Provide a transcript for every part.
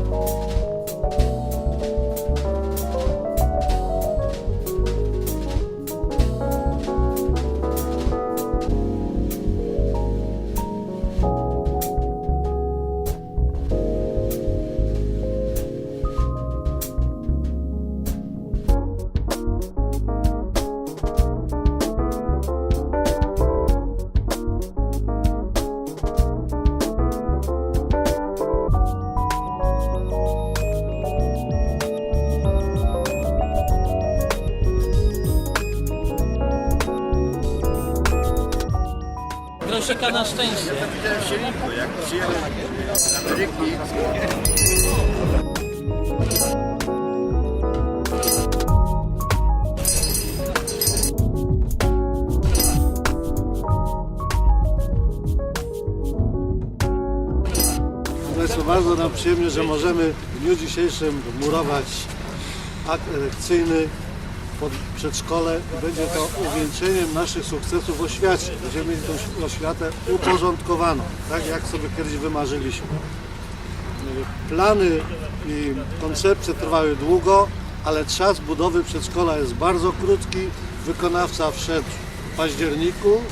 you Grosika na szczęście. Widziałem w silniku, jak przyjechał z Ameryki. Proszę Państwa, bardzo nam przyjemnie, że możemy w dniu dzisiejszym murować akt erekcyjny pod przedszkole. Będzie to uwieńczeniem naszych sukcesów w oświacie. Będziemy mieli tą oświatę uporządkowaną, tak jak sobie kiedyś wymarzyliśmy. Plany i koncepcje trwały długo, ale czas budowy przedszkola jest bardzo krótki. Wykonawca wszedł w październiku,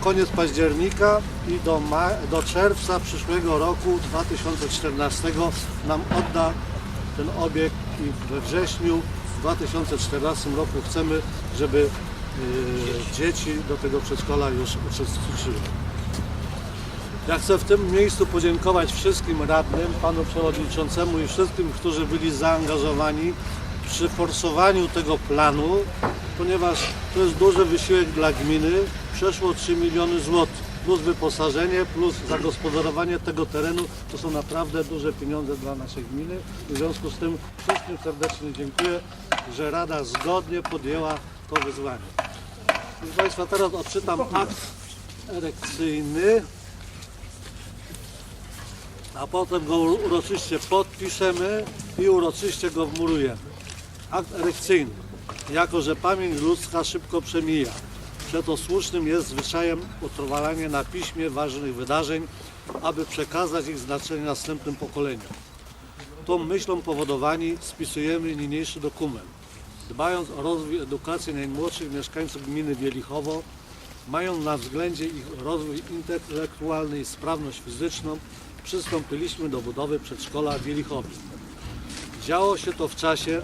koniec października i do, do czerwca przyszłego roku 2014 nam odda ten obiekt i we wrześniu 2014 roku chcemy, żeby y, dzieci do tego przedszkola już uczestniczyły. Ja chcę w tym miejscu podziękować wszystkim radnym, panu przewodniczącemu i wszystkim, którzy byli zaangażowani przy forsowaniu tego planu, ponieważ to jest duży wysiłek dla gminy, przeszło 3 miliony złotych, plus wyposażenie, plus zagospodarowanie tego terenu, to są naprawdę duże pieniądze dla naszej gminy. W związku z tym wszystkim serdecznie dziękuję, że Rada zgodnie podjęła to wyzwanie. Proszę Państwa, teraz odczytam akt erekcyjny a potem go uroczyście podpiszemy i uroczyście go wmurujemy. Akt erekcyjny. Jako, że pamięć ludzka szybko przemija, przeto słusznym jest zwyczajem utrwalanie na piśmie ważnych wydarzeń, aby przekazać ich znaczenie następnym pokoleniom. Tą myślą powodowani spisujemy niniejszy dokument. Dbając o rozwój edukacji najmłodszych mieszkańców gminy Wielichowo, mając na względzie ich rozwój intelektualny i sprawność fizyczną, przystąpiliśmy do budowy przedszkola w Wielichowie. Działo się to w czasie,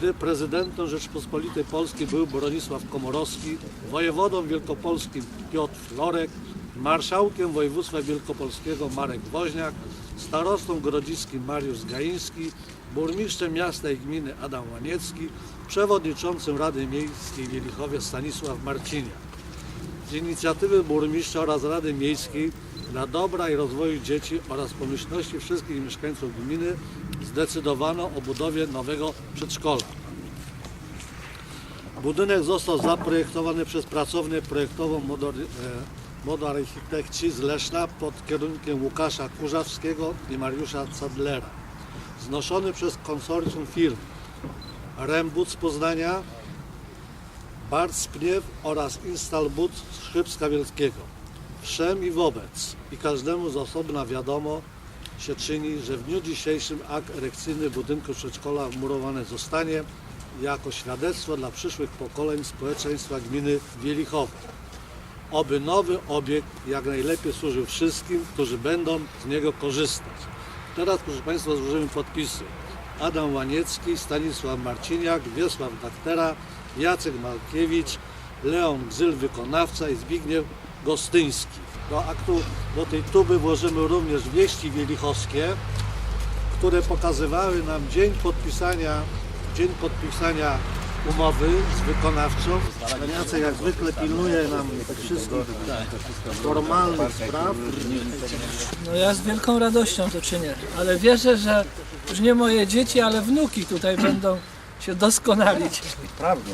gdy prezydentem Rzeczpospolitej Polskiej był Bronisław Komorowski, wojewodą wielkopolskim Piotr Florek, marszałkiem województwa wielkopolskiego Marek Woźniak, starostą grodziskim Mariusz Gaiński, burmistrzem miasta i gminy Adam Łaniecki, przewodniczącym Rady Miejskiej Wielichowie Stanisław Marciniak. Z inicjatywy burmistrza oraz Rady Miejskiej dla dobra i rozwoju dzieci oraz pomyślności wszystkich mieszkańców gminy zdecydowano o budowie nowego przedszkola. Budynek został zaprojektowany przez pracownię projektową Modor, e, Architekci z Leszna pod kierunkiem Łukasza Kurzawskiego i Mariusza Cadlera. Znoszony przez konsorcjum firm Rembut z Poznania, Bart Spniew oraz Instalbud z Wielkiego. Wszem i wobec i każdemu z osobna wiadomo się czyni, że w dniu dzisiejszym akt erekcyjny budynku przedszkola wmurowany zostanie jako świadectwo dla przyszłych pokoleń społeczeństwa gminy Wielichowo. Oby nowy obiekt jak najlepiej służył wszystkim, którzy będą z niego korzystać. Teraz, proszę Państwa, złożymy podpisy. Adam Łaniecki, Stanisław Marciniak, Wiesław Daktera, Jacek Malkiewicz, Leon Gzyl, wykonawca i Zbigniew Gostyński. Do aktu, do tej tuby włożymy również wieści wielichowskie, które pokazywały nam dzień podpisania, dzień podpisania umowy z wykonawcą. Jacek jak zwykle pilnuje nam wszystkich formalnych spraw. No ja z wielką radością to czynię, ale wierzę, że już nie moje dzieci, ale wnuki tutaj będą się doskonalić. Prawdą.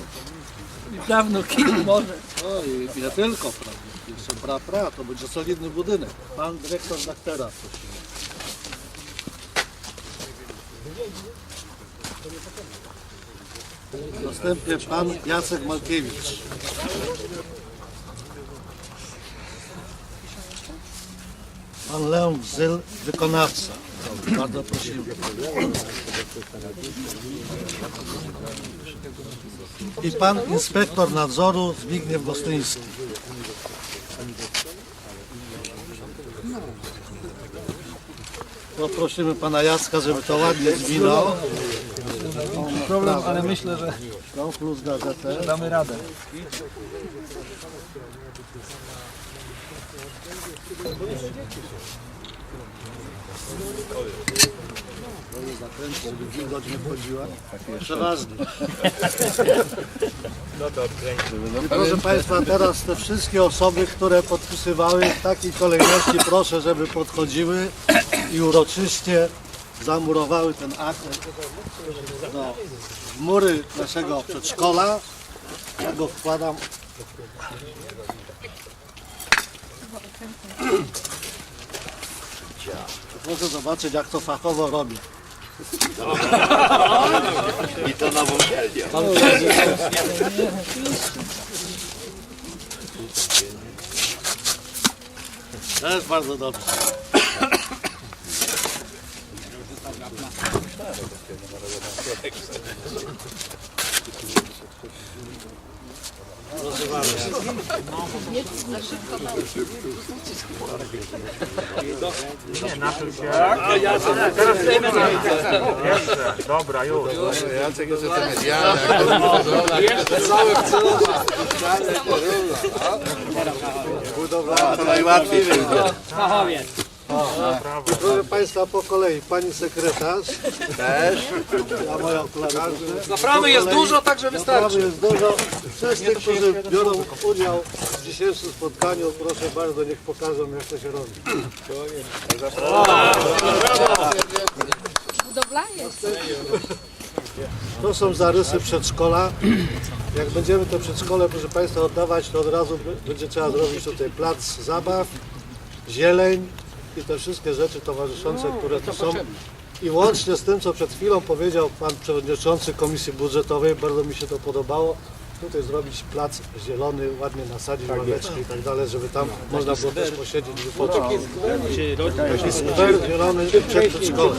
I prawnuki może. O i nie tylko, prawda? Jeszcze pra, pra, to będzie solidny budynek. Pan dyrektor prosimy. Następnie pan Jacek Malkiewicz. Pan Leon Bzyl, wykonawca. Bardzo prosimy. I pan inspektor nadzoru Zbigniew Gostyński. Poprosimy pana Jacka, żeby to ładnie zwinął. Problem, ale myślę, że No, plus gazetę. damy radę. Żeby wilgoć nie wchodziła. Przeważnie. I proszę Państwa, teraz te wszystkie osoby, które podpisywały w takiej kolejności, proszę, żeby podchodziły i uroczyście zamurowały ten akt do w mury naszego przedszkola. Ja go wkładam. Proszę zobaczyć, jak to fachowo robi. I to nową dzielnię. To jest bardzo dobrze. Proszę bardzo. Dobra, już. Jacek jeszcze te medialne. Budowlana to najłatwiej wyjdzie. I proszę Państwa po kolei, Pani Sekretarz, Też. a moja okulary proszę. Naprawy jest dużo, także wystarczy. Sprawy jest dużo. Wszyscy, którzy biorą udział w dzisiejszym spotkaniu, proszę bardzo, niech pokażą jak to się robi. Budowla jest. To są zarysy przedszkola. Jak będziemy to przedszkole, proszę Państwa, oddawać, to od razu b- będzie trzeba zrobić tutaj plac zabaw, zieleń i te wszystkie rzeczy towarzyszące, które tu są. I łącznie z tym, co przed chwilą powiedział Pan Przewodniczący Komisji Budżetowej, bardzo mi się to podobało, tutaj zrobić plac zielony, ładnie nasadzić ławeczki i tak dalej, żeby tam można było też posiedzieć, wypocząć. Taki skwer zielony przed przedszkolem.